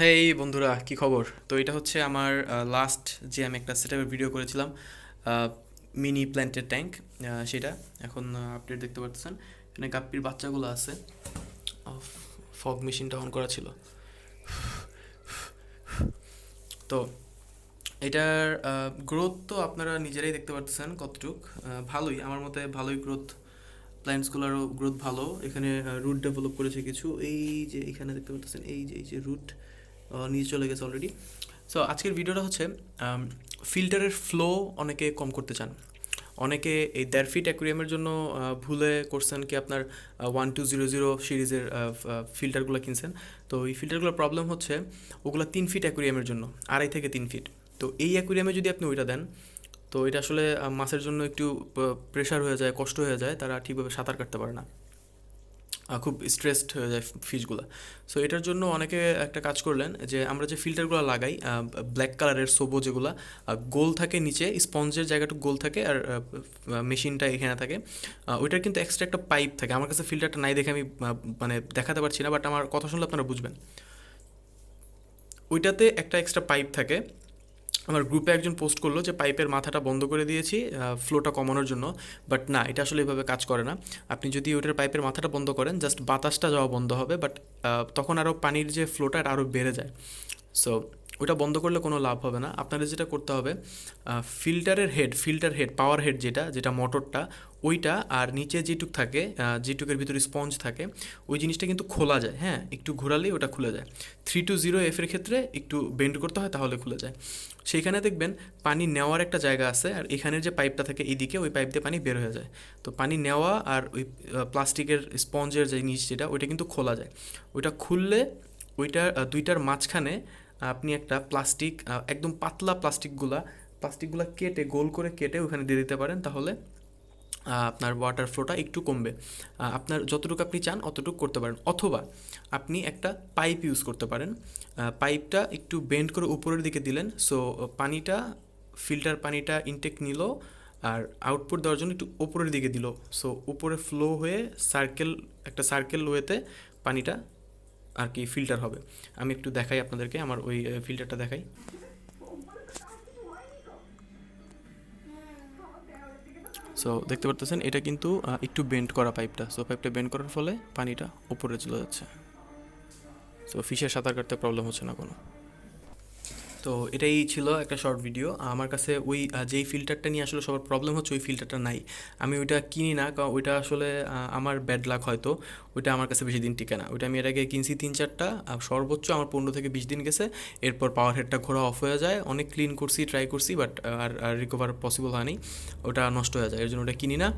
হেই বন্ধুরা, কি খবর? তো এটা হচ্ছে আমার লাস্ট যে আমি একটা সেটআপের ভিডিও করেছিলাম মিনি প্ল্যান্টের ট্যাঙ্ক সেটা। এখন আপডেট দেখতে পাচ্ছেন এখানে গাপ্পির বাচ্চাগুলো আছে। ফগ মেশিনটা অন করা ছিল। তো এটার গ্রোথ তো আপনারা নিজেরাই দেখতে পাচ্ছেন কতটুক। ভালোই, আমার মতে ভালোই গ্রোথ প্ল্যান্টসগুলোরও গ্রোথ ভালো। এখানে রুট ডেভেলপ করেছে কিছু। এই যে এখানে দেখতে পাচ্ছেন এই যে এই যে রুট নিচে চলে গেছে অলরেডি সো আজকের ভিডিওটা হচ্ছে ফিল্টারের ফ্লো অনেকে কম করতে চান। অনেকে এই দেড় ফিট অ্যাকুরিয়ামের জন্য ভুলে করছেন কি আপনার ওয়ান টু জিরো জিরো সিরিজের ফিল্টারগুলো কিনছেন। তো এই ফিল্টারগুলোর প্রবলেম হচ্ছে, ওগুলো তিন ফিট অ্যাকুরিয়ামের জন্য, আড়াই থেকে তিন ফিট তো এই অ্যাকুরিয়ামে যদি আপনি ওইটা দেন, তো এটা আসলে মাছের জন্য একটু প্রেশার হয়ে যায়, কষ্ট হয়ে যায়, তারা ঠিকভাবে সাঁতার কাটতে পারে না। খুব স্ট্রেসড হয়ে যায় ফিশগুলো সো এটার জন্য অনেকে একটা কাজ করলেন যে, আমরা যে ফিল্টারগুলো লাগাই ব্ল্যাক কালারের সোবো যেগুলো গোল থাকে নিচে স্পঞ্জের জায়গাটুকু গোল থাকে আর মেশিনটা এখানে থাকে। ওইটার কিন্তু এক্সট্রা একটা পাইপ থাকে। আমার কাছে ফিল্টারটা নাই দেখে আমি মানে দেখাতে পারছি না বাট আমার কথা শুনলে আপনারা বুঝবেন। ওইটাতে একটা এক্সট্রা পাইপ থাকে। আমার গ্রুপে একজন পোস্ট করল যে, পাইপের মাথাটা বন্ধ করে দিয়েছি ফ্লোটা কমানোর জন্য, বাট না, এটা আসলে এভাবে কাজ করে না। আপনি যদি ওটার পাইপের মাথাটা বন্ধ করেন, জাস্ট বাতাসটা যাওয়া বন্ধ হবে, বাট তখন আরও পানির যে ফ্লোটা আরও বেড়ে যায়। সো ওটা বন্ধ করলে কোনো লাভ হবে না। আপনাদের যেটা করতে হবে ফিল্টারের head filter head power head যেটা যেটা মোটরটা ওইটা আর নিচে যেটুক থাকে যেটুকের ভিতরে স্পঞ্জ থাকে ওই জিনিসটা কিন্তু খোলা যায় হ্যাঁ? একটু ঘোরালেই ওটা খুলে যায়। থ্রি টু জিরো এফের ক্ষেত্রে একটু বেন্ড করতে হয় তাহলে খুলে যায়। সেইখানে দেখবেন পানি নেওয়ার একটা জায়গা আছে আর এখানের যে পাইপটা থাকে এইদিকে ওই পাইপ দিয়ে পানি বের হয়ে যায়। তো পানি নেওয়া আর ওই প্লাস্টিকের স্পঞ্জের যে নিচ যেটা ওইটা কিন্তু খোলা যায়। ওইটা খুললে ওইটা আহ, দুইটার মাঝখানে আপনি একটা প্লাস্টিক একদম পাতলা প্লাস্টিকগুলা প্লাস্টিকগুলা কেটে, গোল করে কেটে ওখানে দিয়ে দিতে পারেন, তাহলে আপনার ওয়াটার ফ্লোটা একটু কমবে। আপনার যতটুকু আপনি চান অতটুকু করতে পারেন। অথবা আপনি একটা পাইপ ইউজ করতে পারেন। পাইপটা একটু বেন্ড করে উপরের দিকে দিলেন সো পানিটা ফিল্টার পানিটা ইনটেক নিল, আর আউটপুট দেওয়ার জন্য একটু উপরের দিকে দিল। সো উপরে ফ্লো হয়ে সার্কেল একটা সার্কেল ওয়েতে পানিটা আর কি ফিল্টার হবে। আমি একটু দেখাই আপনাদেরকে, আমার ওই ফিল্টারটা দেখাই। সো দেখতে পারতেছেন, এটা কিন্তু একটু বেন্ড করা পাইপটা সো পাইপটা বেন্ড করার ফলে পানিটা উপরে চলে যাচ্ছে। সো ফিশের সাঁতার কাটতে প্রবলেম হচ্ছে না কোনো। তো এটাই ছিল একটা শর্ট ভিডিও আমার কাছে ওই যেই ফিল্টারটা নিয়ে আসলে সবার প্রবলেম হচ্ছে, ওই ফিল্টারটা নাই। আমি ওইটা কিনি না, কারণ ওইটা আসলে আমার ব্যাড লাক হয়তো। ওইটা আমার কাছে বেশি দিন টিকে না। ওইটা আমি এর আগে কিনছি তিন চারটা সর্বোচ্চ আমার পনেরো থেকে বিশ দিন গেছে। এরপর পাওয়ার হেডটা ঘোরা অফ হয়ে যায়। অনেক ক্লিন করছি ট্রাই করছি বাট আর রিকভার পসিবল হয়নি। ওটা নষ্ট হয়ে যায় এর জন্য ওটা কিনি না।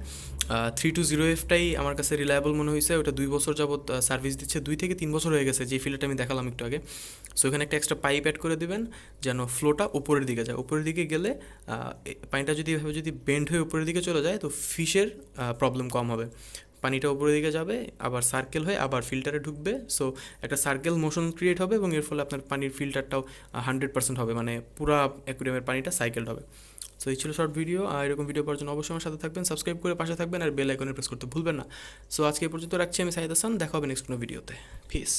থ্রি টু জিরো এফটাই আমার কাছে রিলায়েবল মনে হয়েছে। ওটা দুই বছর যাবৎ সার্ভিস দিচ্ছে। দুই থেকে তিন বছর হয়ে গেছে। যে ফিল্টারটা আমি দেখালাম একটু আগে। সো এখানে একটা এক্সট্রা পাইপ অ্যাড করে দিবেন। যেন ফ্লোটা উপরের দিকে যায়। উপরের দিকে গেলে পানিটা যদি এভাবে যদি বেন্ড হয়ে উপরের দিকে চলে যায়, তো ফিশের প্রবলেম কম হবে। পানিটা উপরের দিকে যাবে, আবার সার্কেল হয়ে আবার ফিল্টারে ঢুকবে। সো একটা সার্কেল মোশন ক্রিয়েট হবে এবং এর ফলে আপনার পানির ফিল্টারটাও হান্ড্রেড পার্সেন্ট হবে। মানে পুরা অ্যাকুরিয়ামের পানিটা সাইকেল হবে। সো এই ছিল শর্ট ভিডিও আর এরকম ভিডিও পাওয়ার জন্য অবশ্যই আমার সাথে থাকবেন সাবস্ক্রাইব করে পাশে থাকবেন, আর বেল আইকনে প্রেস করতে ভুলবেন না। সো আজকে পর্যন্ত রাখছি আমি সাইদ হাসান। দেখা হবে নেক্সট কোনো ভিডিওতে পিস